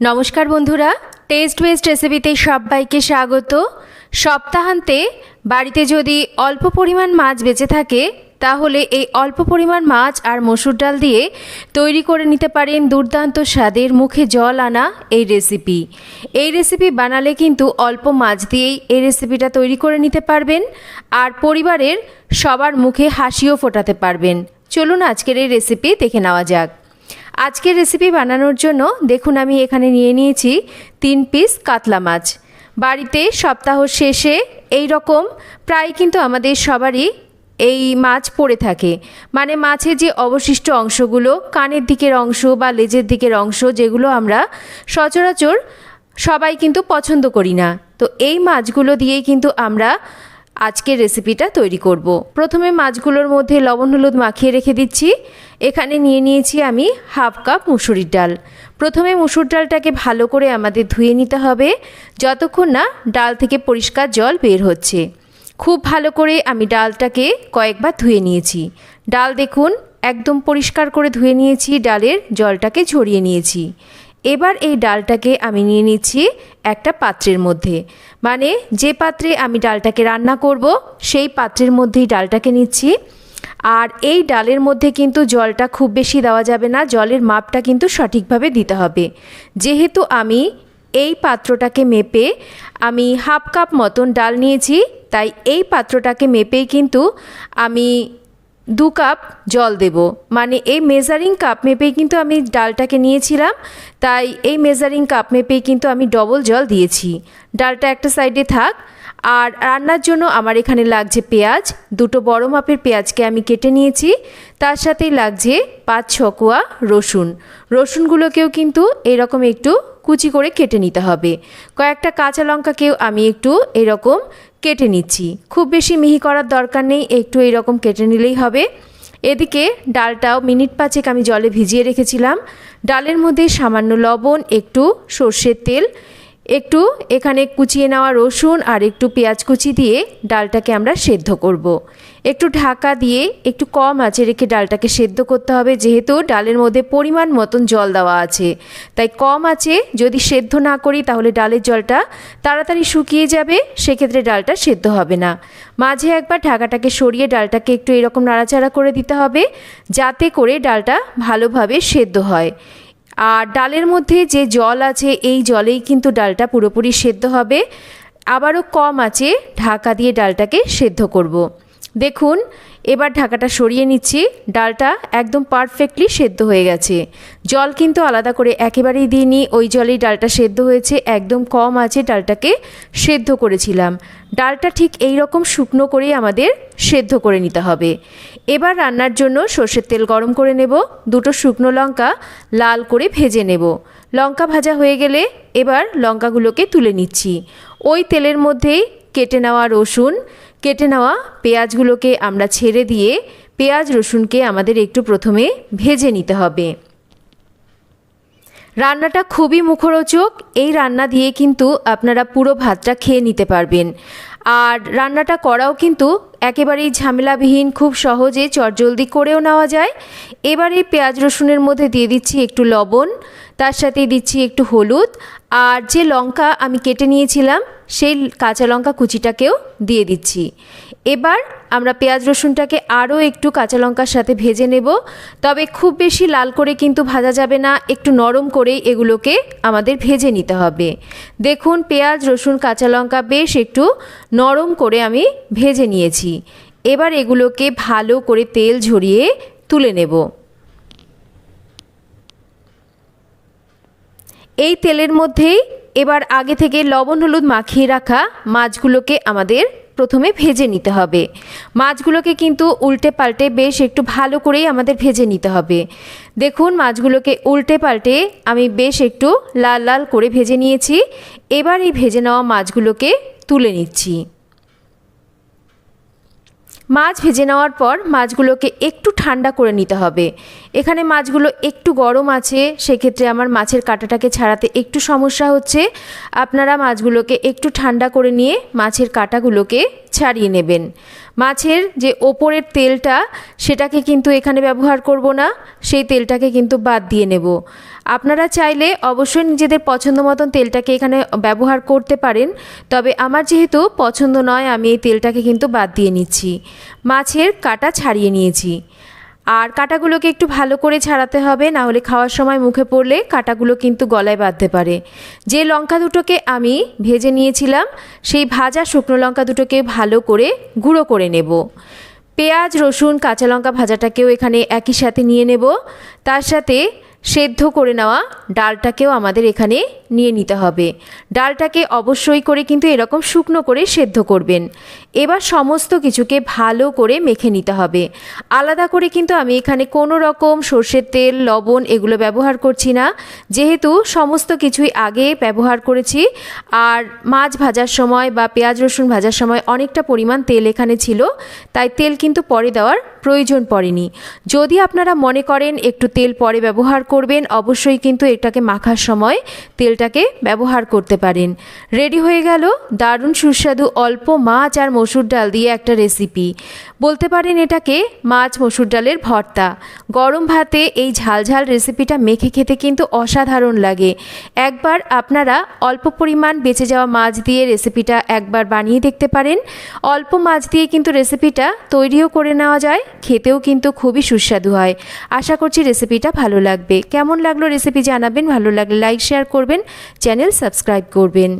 নমস্কার বন্ধুরা test best রেসিপিতে সবাইকে স্বাগত। সপ্তাহান্তে বাড়িতে যদি অল্প পরিমাণ মাছ বেঁচে থাকে, তাহলে এই অল্প পরিমাণ মাছ আর মসুর ডাল দিয়ে তৈরি করে নিতে পারেন দুর্দান্ত স্বাদের মুখে জল আনা এই রেসিপি এই রেসিপি বানালে কিন্তু অল্প মাছ দিয়েই এই রেসিপিটা তৈরি করে নিতে পারবেন আর পরিবারের সবার মুখে হাসিও ফোটাতে পারবেন। চলুন আজকের এই রেসিপি দেখে নেওয়া যাক। আজকের রেসিপি বানানোর জন্য দেখুন আমি এখানে নিয়ে নিয়েছি তিন পিস কাতলা মাছ। বাড়িতে সপ্তাহ শেষে এই রকম প্রায় কিন্তু আমাদের সবারই এই মাছ পড়ে থাকে। মানে মাছের যে অবশিষ্ট অংশগুলো, কানের দিকের অংশ বা লেজের দিকের অংশ যেগুলো আমরা সচরাচর সবাই কিন্তু পছন্দ করি না। তো এই মাছগুলো দিয়েই কিন্তু আমরা আজকের রেসিপিটা তৈরি করব। প্রথমে মাছগুলোর মধ্যে লবণ হলুদ মাখিয়ে রেখে দিচ্ছি। এখানে নিয়ে নিয়েছি আমি হাফ কাপ মুসুরির ডাল। প্রথমে মুসুর ডালটাকে ভালো করে আমাদের ধুয়ে নিতে হবে, যতক্ষণ না ডাল থেকে পরিষ্কার জল বের হচ্ছে। খুব ভালো করে আমি ডালটাকে কয়েকবার ধুয়ে নিয়েছি। ডাল দেখুন, একদম পরিষ্কার করে ধুয়ে নিয়েছি, ডালের জলটাকে ঝরিয়ে নিয়েছি। এবার এই ডালটাকে আমি নিয়ে নিচ্ছি একটা পাত্রের মধ্যে। মানে যে পাত্রে আমি ডালটাকে রান্না করব, সেই পাত্রের মধ্যেই ডালটাকে নিচ্ছি। আর এই ডালের মধ্যে কিন্তু জলটা খুব বেশি দেওয়া যাবে না, জলের মাপটা কিন্তু সঠিকভাবে দিতে হবে। যেহেতু আমি এই পাত্রটাকে মেপে আমি হাফ কাপ মতন ডাল নিয়েছি, তাই এই পাত্রটাকে মেপেই কিন্তু আমি দু কাপ জল দেব। মানে এই মেজারিং কাপ মেপেই কিন্তু আমি ডালটাকে নিয়েছিলাম, তাই এই মেজারিং কাপ মেপেই কিন্তু আমি ডবল জল দিয়েছি। ডালটা একটা সাইডে থাক, আর রান্নার জন্য আমার এখানে লাগছে পেঁয়াজ, দুটো বড় মাপের পেঁয়াজকে আমি কেটে নিয়েছি, তার সাথেই লাগছে পাঁচ ছকোয়া রসুন। রসুনগুলোকেও কিন্তু এরকম একটু কুচি করে কেটে নিতে হবে। কয়েকটা কাঁচা লঙ্কাকেও আমি একটু এরকম কেটে নিচ্ছি। খুব বেশি মিহি করার দরকার নেই, একটু এরকম কেটে নিলেই হবে। এদিকে ডালটাও মিনিট পাঁচেক আমি জলে ভিজিয়ে রেখেছিলাম। ডালের মধ্যে সামান্য লবণ, একটু সর্ষের তেল একটু এখানে কুচিয়ে নেওয়া রসুন আর একটু পেঁয়াজ কুচি দিয়ে ডালটাকে আমরা সেদ্ধ করব। একটু ঢাকা দিয়ে একটু কম আঁচে রেখে ডালটাকে সেদ্ধ করতে হবে, যেহেতু ডালের মধ্যে পরিমাণ মতন জল দেওয়া আছে। তাই কম আছে যদি সেদ্ধ না করি, তাহলে ডালের জলটা তাড়াতাড়ি শুকিয়ে যাবে, সেক্ষেত্রে ডালটা সেদ্ধ হবে না। মাঝে একবার ঢাকাটাকে সরিয়ে ডালটাকে একটু এরকম নাড়াচাড়া করে দিতে হবে, যাতে করে ডালটা ভালোভাবে সেদ্ধ হয়। আর ডালের মধ্যে যে জল আছে, এই জলেই কিন্তু ডালটা পুরোপুরি সেদ্ধ হবে আবারও কম আছে, ঢাকা দিয়ে ডালটাকে সেদ্ধ করব। দেখুন, এবার ঢাকাটা সরিয়ে নিচ্ছি। ডালটা একদম পারফেক্টলি সেদ্ধ হয়ে গেছে। জল কিন্তু আলাদা করে একেবারেই দিইনি। ওই জলেই ডালটা সেদ্ধ হয়েছে। একদম কম আছে ডালটাকে সেদ্ধ করেছিলাম। ডালটা ঠিক এই রকম শুকনো করেই আমাদের সেদ্ধ করে নিতে হবে। এবার রান্নার জন্য সর্ষের তেল গরম করে নেব। দুটো শুকনো লঙ্কা লাল করে ভেজে নেব। লঙ্কা ভাজা হয়ে গেলে এবার লঙ্কাগুলোকে তুলে নিচ্ছি। ওই তেলের মধ্যেই কেটে নেওয়া রসুন কেটে নেওয়া পেঁয়াজগুলোকে আমরা ছেড়ে দিয়ে পেঁয়াজ রসুনকে আমাদের একটু প্রথমে ভেজে নিতে হবে। রান্নাটা খুবই মুখরোচক। এই রান্না দিয়ে কিন্তু আপনারা পুরো ভাতটা খেয়ে নিতে পারবেন। আর রান্নাটা করাও কিন্তু একেবারেই ঝামেলাবিহীন, খুব সহজে চটজলদি করেও নেওয়া যায়। এবার এই পেঁয়াজ রসুনের মধ্যে দিয়ে দিচ্ছি একটু লবণ। তার সাথে দিচ্ছি একটু হলুদ, আর যে লঙ্কা আমি কেটে নিয়েছিলাম, সেই কাঁচা লঙ্কা কুচিটাকেও দিয়ে দিচ্ছি। এবার আমরা পেঁয়াজ রসুনটাকে আরও একটু কাঁচা লঙ্কার সাথে ভেজে নেব। তবে খুব বেশি লাল করে কিন্তু ভাজা যাবে না, একটু নরম করেই এগুলোকে আমাদের ভেজে নিতে হবে। দেখুন, পেঁয়াজ, রসুন, কাঁচা লঙ্কা বেশ একটু নরম করে আমি ভেজে নিয়েছি। এবার এগুলোকে ভালো করে তেল ঝরিয়ে তুলে নেব। এই তেলের মধ্যেই এবার আগে থেকে লবণ, হলুদ মাখিয়ে রাখা মাছগুলোকে আমাদের প্রথমে ভেজে নিতে হবে। মাছগুলোকে কিন্তু উল্টে পাল্টে বেশ একটু ভালো করেই আমাদের ভেজে নিতে হবে। দেখুন, মাছগুলোকে উল্টে পাল্টে আমি বেশ একটু লাল লাল করে ভেজে নিয়েছি। এবার এই ভেজে নেওয়া মাছগুলোকে তুলে নিচ্ছি। মাছ ভেজে নেওয়ার পর মাছগুলোকে একটু ঠান্ডা করে নিতে হবে। এখানে মাছগুলো একটু গরম আছে, সেক্ষেত্রে আমার মাছের কাঁটাটাকে ছাড়াতে একটু সমস্যা হচ্ছে। আপনারা মাছগুলোকে একটু ঠান্ডা করে নিয়ে মাছের কাঁটাগুলোকে ছাড়িয়ে নেবেন। মাছের যে ওপরের তেলটা, সেটাকে কিন্তু এখানে ব্যবহার করব না, সেই তেলটাকে কিন্তু বাদ দিয়ে নেব। আপনারা চাইলে অবশ্যই নিজেদের পছন্দ মতন তেলটাকে এখানে ব্যবহার করতে পারেন, তবে আমার যেহেতু পছন্দ নয়, আমি এই তেলটাকে কিন্তু বাদ দিয়ে নিচ্ছি। মাছের কাটা ছাড়িয়ে নিয়েছি। আর কাঁটাগুলোকে একটু ভালো করে ছাড়াতে হবে, না হলে খাওয়ার সময় মুখে পড়লে কাঁটাগুলো কিন্তু গলায় বাঁধতে পারে। যে লঙ্কা দুটোকে আমি ভেজে নিয়েছিলাম, সেই ভাজা শুকনো লঙ্কা দুটোকে ভালো করে গুঁড়ো করে নেব। পেঁয়াজ, রসুন, কাঁচা লঙ্কা ভাজাটাকেও এখানে একই সাথে নিয়ে নেব। তার সাথে সেদ্ধ করে নেওয়া ডালটাকেও আমাদের এখানে নিয়ে নিতে হবে। ডালটাকে অবশ্যই করে কিন্তু এরকম শুকনো করে সেদ্ধ করবেন। এবার সমস্ত কিছুকে ভালো করে মেখে নিতে হবে। আলাদা করে কিন্তু আমি এখানে কোনো রকম সর্ষের তেল, লবণ এগুলো ব্যবহার করছি না। যেহেতু সমস্ত কিছুই আগে ব্যবহার করেছি আর মাছ ভাজার সময় বা পেঁয়াজ রসুন ভাজার সময় অনেকটা পরিমাণ তেল এখানে ছিল, তাই তেল কিন্তু পরে দেওয়ার প্রয়োজন পড়েনি। যদি আপনারা মনে করেন একটু তেল পরে ব্যবহার করবেন, অবশ্যই কিন্তু এটাকে মাখার সময় তেলটাকে ব্যবহার করতে পারেন। রেডি হয়ে গেল দারুণ সুস্বাদু অল্প মাছ আর মসুর ডাল দিয়ে একটা রেসিপি। বলতে পারেন এটাকে মাছ মসুর ডালের ভর্তা। গরম ভাতে এই ঝালঝাল রেসিপিটা মেখে খেতে কিন্তু অসাধারণ লাগে। একবার আপনারা অল্প পরিমাণ বেঁচে যাওয়া মাছ দিয়ে রেসিপিটা একবার বানিয়ে দেখতে পারেন। অল্প মাছ দিয়ে কিন্তু রেসিপিটা তৈরিও করে নেওয়া যায়, খেতেও কিন্তু খুবই সুস্বাদু হয়। আশা করছি রেসিপিটা ভালো লাগবে। কেমন লাগল রেসিপি জানাবেন ভালো লাগলে লাইক শেয়ার করবেন চ্যানেল সাবস্ক্রাইব করবেন।